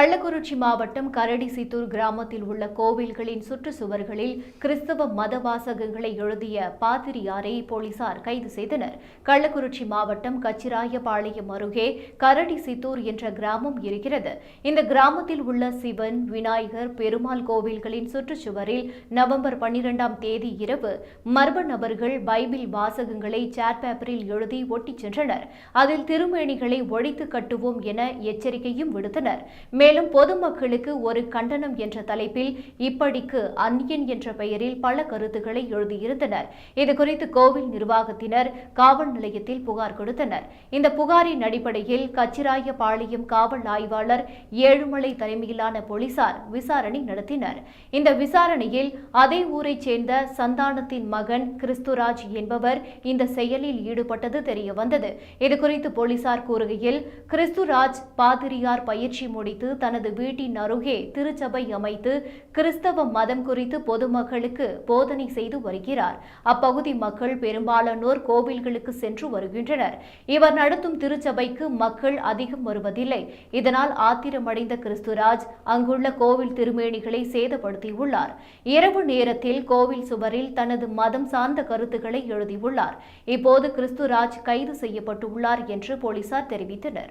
கள்ளக்குறிச்சி மாவட்டம் கரடிசித்தூர் கிராமத்தில் உள்ள கோவில்களின் சுற்றுச்சுவர்களில் கிறிஸ்தவ மத வாசகங்களை எழுதிய பாதிரியாரை போலீசார் கைது செய்தனர். கள்ளக்குறிச்சி மாவட்டம் கச்சிராயபாளையம் அருகே கரடிசித்தூர் என்ற கிராமம் இருக்கிறது. இந்த கிராமத்தில் உள்ள சிவன் விநாயகர் பெருமாள் கோவில்களின் சுற்றுச்சுவரில் நவம்பர் பன்னிரெண்டாம் தேதி இரவு மர்ம நபர்கள் பைபிள் வாசகங்களை சேர் பேப்பரில் எழுதி ஒட்டிச் சென்றனர். அதில் திருமேனிகளை ஒழித்து கட்டுவோம் என எச்சரிக்கையும் விடுத்தனர். மேலும் பொதுமக்களுக்கு ஒரு கண்டனம் என்ற தலைப்பில் இப்படிக்கு அந்நியன் என்ற பெயரில் பல கருத்துக்களை எழுதியிருந்தனர். இதுகுறித்து கோவில் நிர்வாகத்தினர் காவல் நிலையத்தில் புகார் கொடுத்தனர். இந்த புகாரின் அடிப்படையில் கச்சிராயபாளையம் காவல் ஆய்வாளர் ஏழுமலை தலைமையிலான போலீசார் விசாரணை நடத்தினர். இந்த விசாரணையில் அதே ஊரைச் சேர்ந்த சந்தானத்தின் மகன் கிறிஸ்துராஜ் என்பவர் இந்த செயலில் ஈடுபட்டது தெரியவந்தது. இதுகுறித்து போலீசார் கூறுகையில் கிறிஸ்துராஜ் பாதிரியார் பயிற்சி முடித்து தனது வீட்டின் அருகே திருச்சபை அமைத்து கிறிஸ்தவ மதம் குறித்து பொதுமக்களுக்கு போதனை செய்து வருகிறார். அப்பகுதி மக்கள் பெரும்பாலானோர் கோவில்களுக்கு சென்று வருகின்றனர். இவர் நடத்தும் திருச்சபைக்கு மக்கள் அதிகம் வருவதில்லை. இதனால் ஆத்திரமடைந்த கிறிஸ்துராஜ் அங்குள்ள கோவில் திருமேனிகளை சேதப்படுத்தியுள்ளார். இரவு நேரத்தில் கோவில் சுவரில் தனது மதம் சார்ந்த கருத்துக்களை எழுதியுள்ளார். இப்போது கிறிஸ்துராஜ் கைது செய்யப்பட்டுள்ளார் என்று போலீசார் தெரிவித்தனர்.